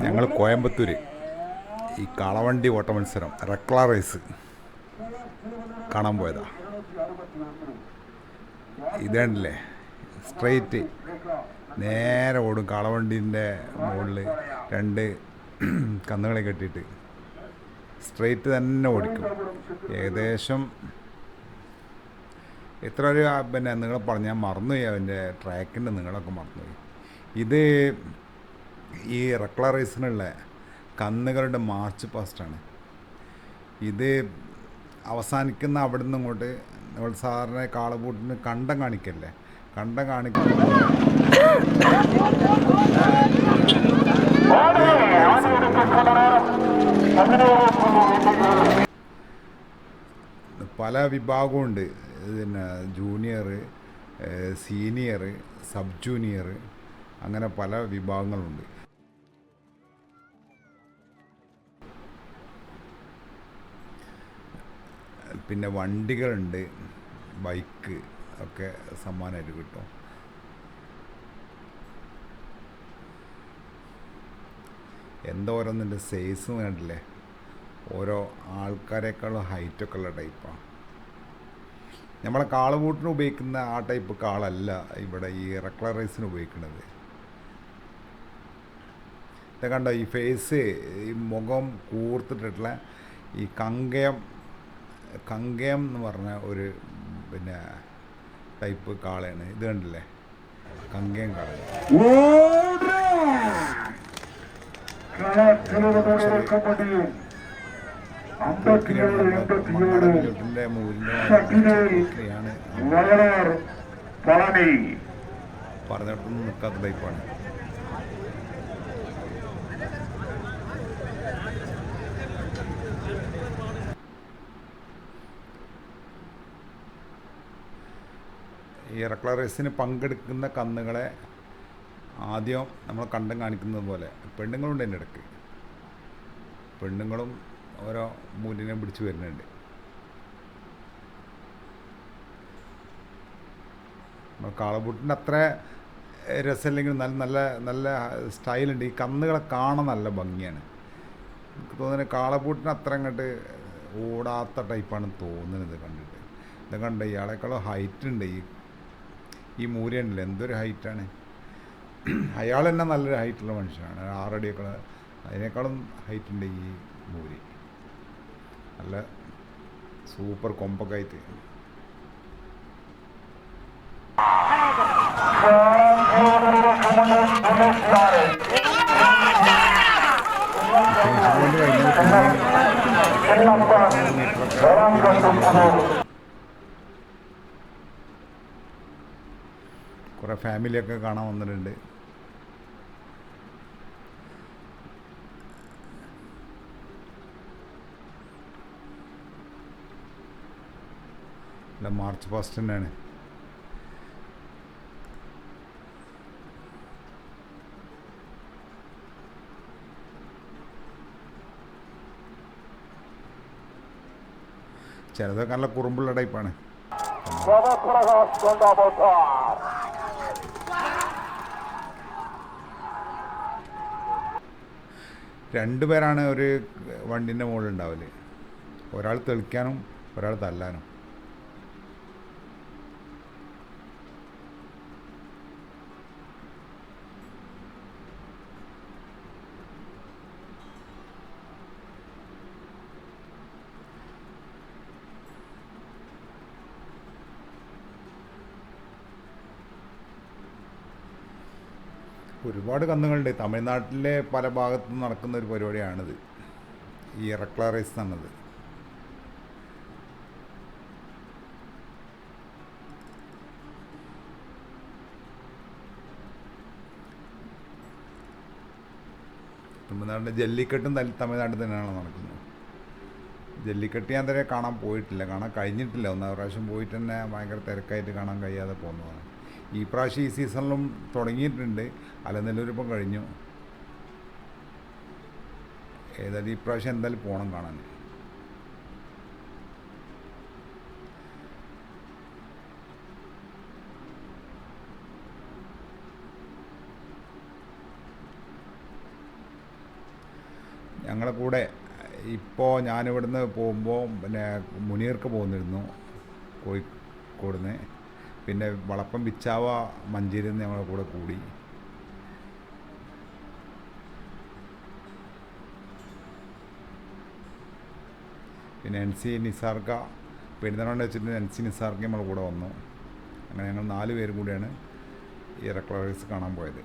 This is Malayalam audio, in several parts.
ഞങ്ങൾ കോയമ്പത്തൂർ ഈ കളവണ്ടി ഓട്ട മത്സരം റെക്ല റേസ് കാണാൻ പോയതാ. ഇതേണ്ടല്ലേ? സ്ട്രെയിറ്റ്. നേരെ ഓടും കളവണ്ടിന്റെ മുകളിൽ രണ്ട് കന്നുകളെ കെട്ടിയിട്ട്. സ്ട്രെയിറ്റ് തന്നെ ഓടിക്കും. ഏകദേശം എത്ര ഒരു പിന്നെ നിങ്ങൾ പറഞ്ഞാൽ മറന്നുപോയി. അതിന്റെ ട്രാക്കിന്റെ നിങ്ങളൊക്കെ മറന്നുപോയി. ഇത് ഈ റക്ല റേസിനുള്ള കന്നുകളുടെ മാർച്ച് പാസ്റ്റാണ്. ഇത് അവസാനിക്കുന്ന അവിടെ നിന്ന് ഇങ്ങോട്ട് നമ്മൾ സാറിനെ കാളപൂട്ടിന് കണ്ടം കാണിക്കല്ലേ? കണ്ടം കാണിക്കുന്ന പല വിഭാഗമുണ്ട് പിന്നെ ജൂനിയർ സീനിയർ സബ് ജൂനിയർ അങ്ങനെ പല വിഭാഗങ്ങളുണ്ട്. പിന്നെ വണ്ടികളുണ്ട് ബൈക്ക് ഒക്കെ സമ്മാനമായിട്ട് കിട്ടും. എന്തോരോന്നിന്റെ സൈസ് കണ്ടില്ലേ? ഓരോ ആൾക്കാരെക്കാളും ഹൈറ്റൊക്കെ ഉള്ള ടൈപ്പാണ് നമ്മളെ കാളുകൂട്ടിന് ഉപയോഗിക്കുന്ന ആ ടൈപ്പ് കാളല്ല ഇവിടെ ഈ റെക്ലറൈസിന് ഉപയോഗിക്കുന്നത്. കണ്ടോ? ഈ ഫേസ് ഈ മുഖം കൂർത്തിട്ടിട്ടുള്ള ഈ കങ്കയം കങ്കയം എന്ന് പറഞ്ഞ ഒരു പിന്നെ ടൈപ്പ് കാളയാണ്. ഇത് കണ്ടില്ലേ? കങ്കയം കാള പറഞ്ഞിടത്തുനിന്ന് പറഞ്ഞിടത്തൊന്നും നിൽക്കാത്ത ടൈപ്പാണ് ഈ റക്ല റേസിന് പങ്കെടുക്കുന്ന കന്നുകളെ ആദ്യം നമ്മൾ കണ്ടം കാണിക്കുന്നത് പോലെ പെണ്ണുങ്ങളുണ്ട് എന്റെ ഇടയ്ക്ക്. പെണ്ണുങ്ങളും ഓരോ മൂലിനെ പിടിച്ച് വരുന്നുണ്ട്. നമ്മൾ കാളബൂട്ടിന്റെ അത്ര രസമില്ലെങ്കിലും നല്ല നല്ല നല്ല സ്റ്റൈലുണ്ട്. ഈ കന്നുകളെ കാണാൻ നല്ല ഭംഗിയാണ്. എനിക്ക് തോന്നുന്നത് കാളപൂട്ടിന് അത്ര അങ്ങോട്ട് ഓടാത്ത ടൈപ്പാണ് തോന്നുന്നത് കണ്ടിട്ട്. ഇത് കണ്ട ഇയാളെക്കാളും ഹൈറ്റ് ഉണ്ട് ഈ ഈ മൂര്യണ്ടല്ലോ എന്തൊരു ഹൈറ്റാണ്. അയാൾ തന്നെ നല്ലൊരു ഹൈറ്റുള്ള മനുഷ്യനാണ്. ആറടിയൊക്കെ അതിനേക്കാളും ഹൈറ്റ് ഉണ്ട് ഈ മൂരി. നല്ല സൂപ്പർ കൊമ്പൊക്കെ ആയിട്ട്. കൊണ്ട് ഫാമിലിയൊക്കെ കാണാൻ വന്നിട്ടുണ്ട്. അല്ല മാർച്ച് ഫസ്റ്റ് തന്നെയാണ്. ചിലതൊക്കെ നല്ല കുറുമ്പുള്ള ടൈപ്പാണ്. രണ്ട് പേരാണ് ഒരു വണ്ടിന്റെ മുകളിൽ ഉണ്ടാവൽ. ഒരാൾ തെളിക്കാനും ഒരാൾ തല്ലാനും. ഒരുപാട് കന്നുകളുണ്ട്. തമിഴ്നാട്ടിലെ പല ഭാഗത്തും നടക്കുന്ന ഒരു പരിപാടിയാണിത്. ഈ ഇറക്ല റേസ് എന്നത് തമിഴ്നാടിന്റെ ജല്ലിക്കെട്ടും തമിഴ്നാട്ടിൽ തന്നെയാണ് നടക്കുന്നത്. ജല്ലിക്കെട്ട് ഞാൻ തന്നെ കാണാൻ പോയിട്ടില്ല. കാണാൻ കഴിഞ്ഞിട്ടില്ല. ഒന്നാം പ്രാവശ്യം പോയിട്ട് തന്നെ ഭയങ്കര തിരക്കായിട്ട് കാണാൻ കഴിയാതെ പോകുന്നതാണ്. ഈ പ്രാവശ്യം ഈ സീസണിലും തുടങ്ങിയിട്ടുണ്ട്. അലനെല്ലൂരിപ്പം കഴിഞ്ഞു. ഏതായാലും ഈ പ്രാവശ്യം എന്തായാലും പോകണം കാണാൻ. ഞങ്ങളെ കൂടെ ഇപ്പോൾ ഞാനിവിടുന്ന് പോകുമ്പോൾ പിന്നെ മുനീർക്ക് പോകുന്നിരുന്നു കോഴിക്കോട് നിന്ന്. പിന്നെ വളപ്പം പിച്ചാവ മഞ്ചേരി നിന്ന് ഞങ്ങളെ കൂടെ കൂടി. പിന്നെ എൻ സി നിസാർക്ക പെരുന്തൽമണ്ണ വെച്ചിട്ട് എൻ സി നിസാർക്ക നമ്മളെ കൂടെ വന്നു. അങ്ങനെ ഞങ്ങൾ നാല് പേരും കൂടിയാണ് ഈ റെക്കോർഡേഴ്സ് കാണാൻ പോയത്.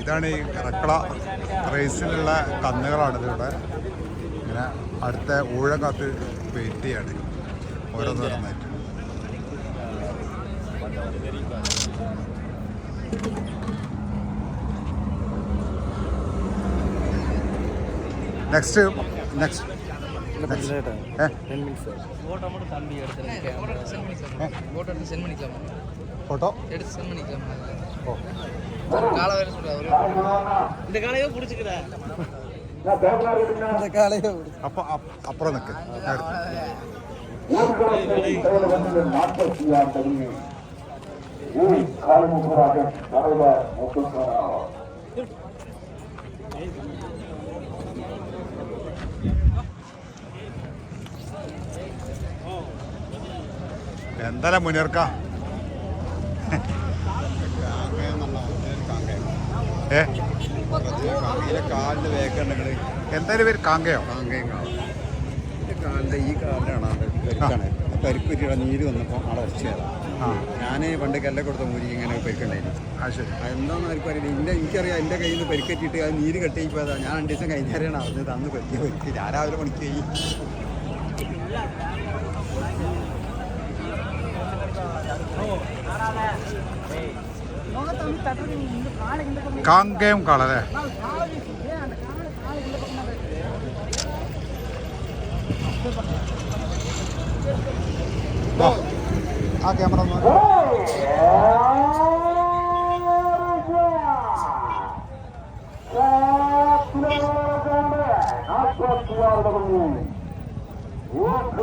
ഇതാണ് ഈ കറക്കള റേസിലുള്ള കന്നുകളാണ് ഇതിവിടെ. ഇങ്ങനെ അടുത്ത ഊഴം കാത്ത് വെയിറ്റ് ചെയ്യാണ് ഓരോന്നോരോന്നായിട്ട് നെക്സ്റ്റ് നെക്സ്റ്റ് ஃபோட்டோ மட்டும் தம்பி எடுத்துருக்கேன் ஃபோட்டோ எடுத்து சென்ட் பண்ணிக்கலாமா ஃபோட்டோ எடுத்து சென்ட் பண்ணிக்கலாமா ஓ காலை வேறு சொல்கிறார் இந்த காலையோ பிடிச்சிக்கிறேன் இந்த காலையோ அப்போ அப்புறம் എന്തായാലും മുനീർക്ക ഏ? കാലിന്റെ വേക്കുണ്ടെങ്കിൽ എന്തായാലും പേര് കാങ്കയോ? കാങ്കയും കാലിന്റെ ഈ കാലിലാണ് അത് പരിക്കാണ് പരിക്ക് പറ്റിയുടെ നീര് വന്നപ്പോൾ അവിടെ അരച്ചതാണ് ആ. ഞാൻ പണ്ട് കല്ല കൊടുത്ത മുരി ഇങ്ങനെ പരിക്കുണ്ടായിരുന്നു. ശരി. എന്താണെന്ന് അവർക്ക് അറിയില്ല. എന്റെ എനിക്കറിയാം എന്റെ കയ്യിൽ നിന്ന് പരിക്കറ്റിട്ട് അത് നീര് കെട്ടിപ്പോയതാണ് ഞാൻ രണ്ട് ദിവസം കഴിഞ്ഞാലാണ് അറിഞ്ഞത് അന്ന് പറ്റിയ പരിക്ക് ഞാൻ രാവിലെ പണിക്ക് കാങ്കേയം കാളല്ലേ ആ ക്യാമറ What